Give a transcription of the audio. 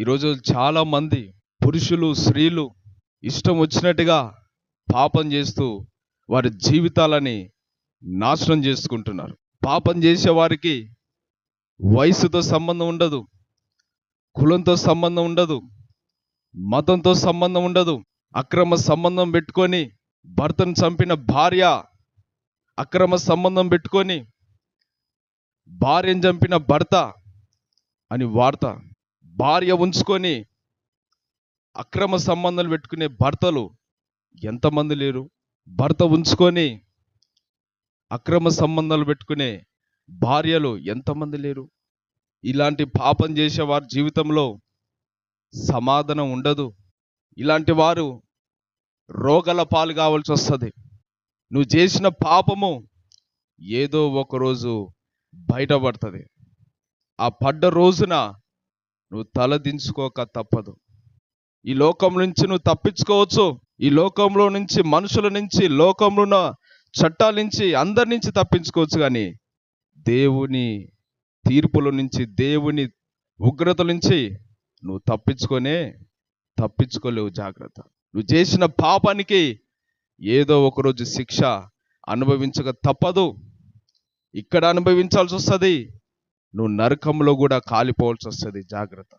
ఈరోజు చాలామంది పురుషులు స్త్రీలు ఇష్టం వచ్చినట్టుగా పాపం చేస్తూ వారి జీవితాలని నాశనం చేసుకుంటున్నారు. పాపం చేసే వారికి వయసుతో సంబంధం ఉండదు కులంతో సంబంధం ఉండదు మతంతో సంబంధం ఉండదు. అక్రమ సంబంధం పెట్టుకొని భర్తను చంపిన భార్య అక్రమ సంబంధం పెట్టుకొని భార్యను చంపిన భర్త అని వార్త భార్య ఉంచుకొని అక్రమ సంబంధాలు పెట్టుకునే భర్తలు ఎంతమంది లేరు? భర్త ఉంచుకొని అక్రమ సంబంధాలు పెట్టుకునే భార్యలు ఎంతమంది లేరు? ఇలాంటి పాపం చేసే వారి జీవితంలో సమాధానం ఉండదు. ఇలాంటి వారు రోగల పాలు కావాల్సి వస్తుంది. నువ్వు చేసిన పాపము ఏదో ఒక రోజు బయటపడుతుంది. ఆ పడ్డ రోజున నువ్వు తలదించుకోక తప్పదు. ఈ లోకం నుంచి నువ్వు తప్పించుకోవచ్చు. ఈ లోకంలో నుంచి మనుషుల నుంచి లోకంలో ఉన్న చట్టాల నుంచి అందరి నుంచి తప్పించుకోవచ్చు కానీ దేవుని తీర్పుల నుంచి దేవుని ఉగ్రత నుంచి నువ్వు తప్పించుకొనే తప్పించుకోలేవు జాగ్రత్త. నువ్వు చేసిన పాపానికి ఏదో ఒకరోజు శిక్ష అనుభవించక తప్పదు. ఇక్కడ అనుభవించాల్సి వస్తుంది. నువ్వు నరకంలో కూడా కాలిపోవాల్సి వస్తుంది జాగ్రత్త.